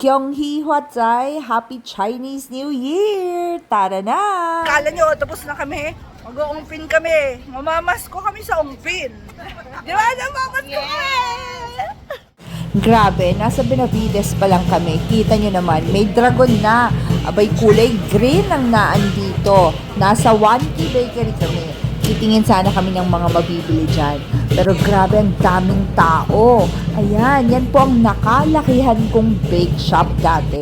Kyunghee Huatzai, Happy Chinese New Year! Tara na! Kala nyo, tapos na kami. Mag-uumpin kami. Mamamas ko kami sa umpin. Di ba? Namamas ko kami! Grabe, nasa Benavides pa lang kami. Kita nyo naman, may dragon na. Abay, kulay green ang naan dito. Nasa 1K Bakery kami. Titingin sana kami ng mga mabibili dyan. Pero grabe, ang daming tao. Ayan, yan po ang nakalakihan kong bake shop dati.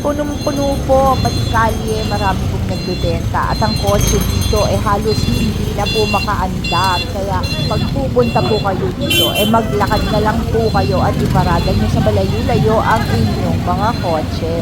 Punong-puno po, pati kalye, marami pong nagbebenta. At ang kotse dito, eh halos hindi na po makaandar. Kaya pag pupunta po kayo dito, eh maglakad na lang po kayo at iparada nyo sa malayo-layo ang inyong mga kotse.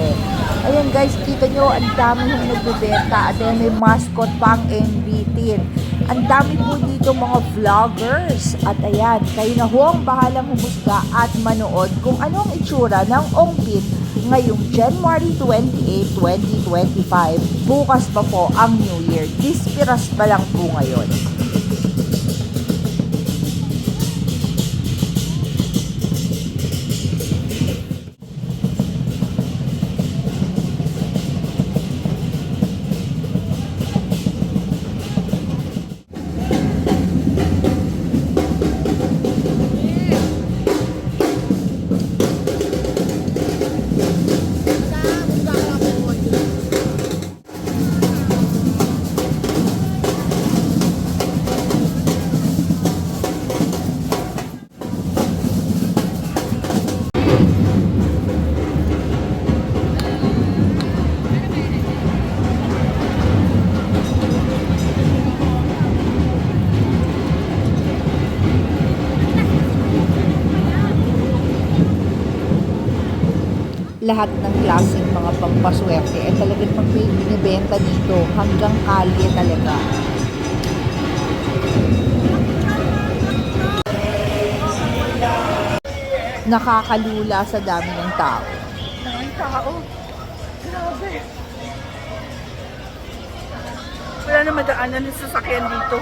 Ayan guys, kita nyo, ang dami yung nagbebenta. At then may mascot pang MB-10. Ang dami po dito mga vloggers. At ayan, kayo na ho ang bahalang humusga at manood kung ano ang itsura ng Ongpin ngayong January 28, 2025. Bukas pa po ang New Year. Dispiras pa lang po ngayon. Lahat ng klaseng mga pampaswerte eh talagang pag binibenta dito hanggang kalye talaga. Nakakalula sa dami ng tao. Ang tao. Grabe. Wala na madaanan ng sasakyan dito.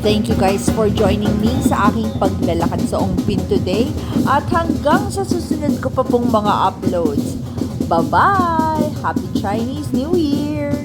Thank you guys for joining me sa aking paglalakad sa Ongpin today at hanggang sa susunod ko pa pong mga uploads. Bye-bye! Happy Chinese New Year!